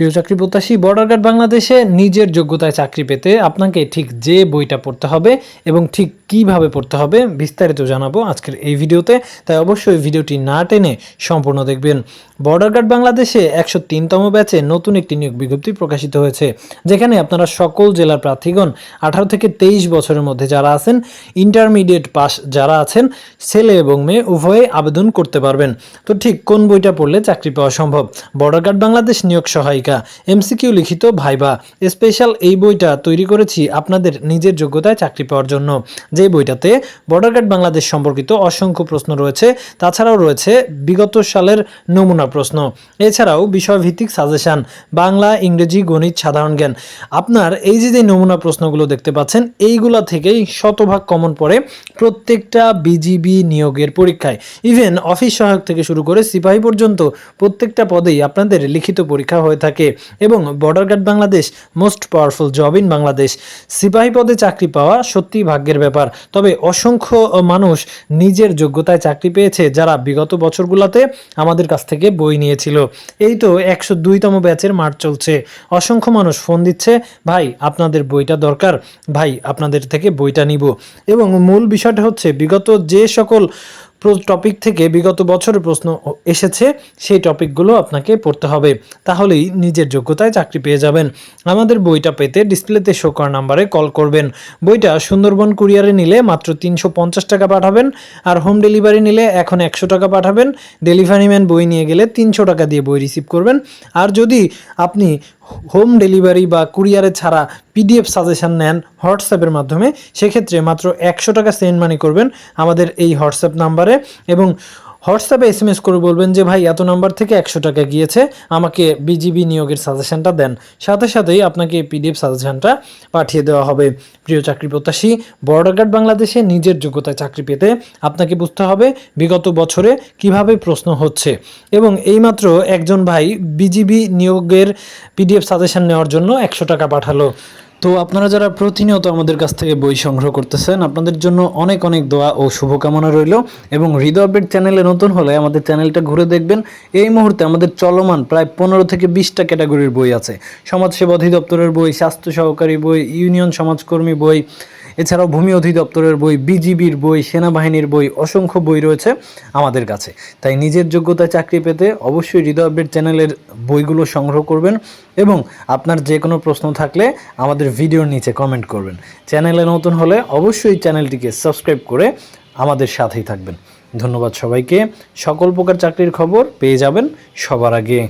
প্রিয় চাকরি প্রত্যাশী বর্ডার গার্ড বাংলাদেশে নিজের যোগ্যতায় চাকরি পেতে আপনাকে ঠিক যে বইটা পড়তে হবে এবং ঠিক কীভাবে পড়তে হবে বিস্তারিত জানাব আজকের এই ভিডিওতে। তাই অবশ্যই ভিডিওটি না টেনে সম্পূর্ণ দেখবেন। বর্ডার গার্ড বাংলাদেশে একশো তিনতম ব্যাচে নতুন একটি নিয়োগ বিজ্ঞপ্তি প্রকাশিত হয়েছে, যেখানে আপনারা সকল জেলার প্রার্থীগণ আঠারো থেকে তেইশ বছরের মধ্যে যারা আছেন ইন্টারমিডিয়েট পাস যারা আছেন, ছেলে এবং মেয়ে উভয়ে আবেদন করতে পারবেন। তো ঠিক কোন বইটা পড়লে চাকরি পাওয়া সম্ভব? বর্ডার গার্ড বাংলাদেশ নিয়োগ সহায়িকা এমসিকিউ লিখিত ভাইবা। স্পেশাল এই বইটা তৈরি করেছি আপনাদের নিজের যোগ্যতায় চাকরি পাওয়ার জন্য যে বইটাতে বর্ডার গার্ড বাংলাদেশ সম্পর্কিত অসংখ্য প্রশ্ন রয়েছে, তাছাড়াও রয়েছে বিগত সালের নমুনা প্রশ্ন। এছাড়াও বিষয়ভিত্তিক সাজেশন, বাংলা, ইংরেজি, গণিত, সাধারণ জ্ঞান। আপনার এই যে যে নমুনা প্রশ্নগুলো দেখতে পাচ্ছেন, এইগুলা থেকেই শতভাগ কমন পড়ে প্রত্যেকটা বিজিবি নিয়োগের পরীক্ষায়। ইভেন অফিস সহায়ক থেকে শুরু করে সিপাহী পর্যন্ত প্রত্যেকটা পদেই আপনাদের লিখিত পরীক্ষা হয়ে থাকে এবং border guard Bangladesh most powerful job in Bangladesh. সিপাহী পদে চাকরি পাওয়া সত্যিই ভাগ্যের ব্যাপার। তবে অসংখ্য মানুষ নিজের যোগ্যতায় চাকরি পেয়েছে যারা বিগত বছরগুলোতে আমাদের কাছ থেকে বই নিয়েছিল। এই তো একশো দুইতম ব্যাচের মাঠ চলছে। অসংখ্য মানুষ ফোন দিচ্ছে, ভাই, আপনাদের বইটা দরকার। ভাই, আপনাদের থেকে বইটা নিব। এবং মূল বিষয়টা হচ্ছে, বিগত যে সকল টপিক থেকে বিগত বছরের প্রশ্ন এসেছে, সেই টপিকগুলো আপনাকে পড়তে হবে। তাহলেই নিজের যোগ্যতায় চাকরি পেয়ে যাবেন। আমাদের বইটা পেতে ডিসপ্লেতে শো করা নাম্বারে কল করবেন। বইটা সুন্দরবন কুরিয়ারে নিলে মাত্র তিনশো পঞ্চাশ টাকা পাঠাবেন, আর হোম ডেলিভারি নিলে এখন একশো টাকা পাঠাবেন। ডেলিভারি ম্যান বই নিয়ে গেলে তিনশো টাকা দিয়ে বই রিসিভ করবেন। আর যদি আপনি হোম ডেলিভারি বা কুরিয়ারে ছাড়া পিডিএফ সাজেশন নেন হোয়াটসঅ্যাপের মাধ্যমে, সেক্ষেত্রে মাত্র একশো টাকা সেন্ড মানি করবেন আমাদের এই হোয়াটসঅ্যাপ নাম্বারে এবং হোয়াটসঅ্যাপে এস এম এস করে বলবেন যে, ভাই, এত নাম্বার থেকে একশো টাকা গিয়েছে, আমাকে বিজিবি নিয়োগের সাজেশনটা দেন। সাথে সাথেই আপনাকে পিডিএফ সাজেশনটা পাঠিয়ে দেওয়া হবে। প্রিয় চাকরি প্রত্যাশী বর্ডার গার্ড বাংলাদেশে নিজের যোগ্যতায় চাকরি পেতে আপনাকে বুঝতে হবে বিগত বছরে কীভাবে প্রশ্ন হচ্ছে। এবং এইমাত্র একজন ভাই বিজিবি নিয়োগের পিডিএফ সাজেশন নেওয়ার জন্য একশো টাকা পাঠালো। তো আপনারা যারা প্রতিনিয়ত আমাদের কাছ থেকে বই সংগ্রহ করতেছেন, আপনাদের জন্য অনেক অনেক দোয়া ও শুভকামনা রইল এবং হৃদয় আপডেট চ্যানেলে নতুন হলে আমাদের চ্যানেলটা ঘুরে দেখবেন। এই মুহূর্তে আমাদের চলমান প্রায় পনেরো থেকে বিশটা ক্যাটাগরির বই আছে। সমাজসেবা অধিদপ্তরের বই, স্বাস্থ্য সহকারী বই, ইউনিয়ন সমাজকর্মী বই এছাড়াও ভূমি অধিদপ্তরের বই, বিজিবির বই, সেনাবাহিনীর বই, অসংখ্য বই রয়েছে আমাদের কাছে। তাই নিজের যোগ্যতায় চাকরি পেতে অবশ্যই হৃদয় আপডেট চ্যানেলের বইগুলো সংগ্রহ করবেন এবং আপনার যে কোনো প্রশ্ন থাকলে আমাদের ভিডিওর নিচে কমেন্ট করবেন। চ্যানেলে নতুন হলে অবশ্যই চ্যানেলটিকে সাবস্ক্রাইব করে আমাদের সাথেই থাকবেন। ধন্যবাদ সবাইকে। সকল প্রকার চাকরির খবর পেয়ে যাবেন সবার আগে।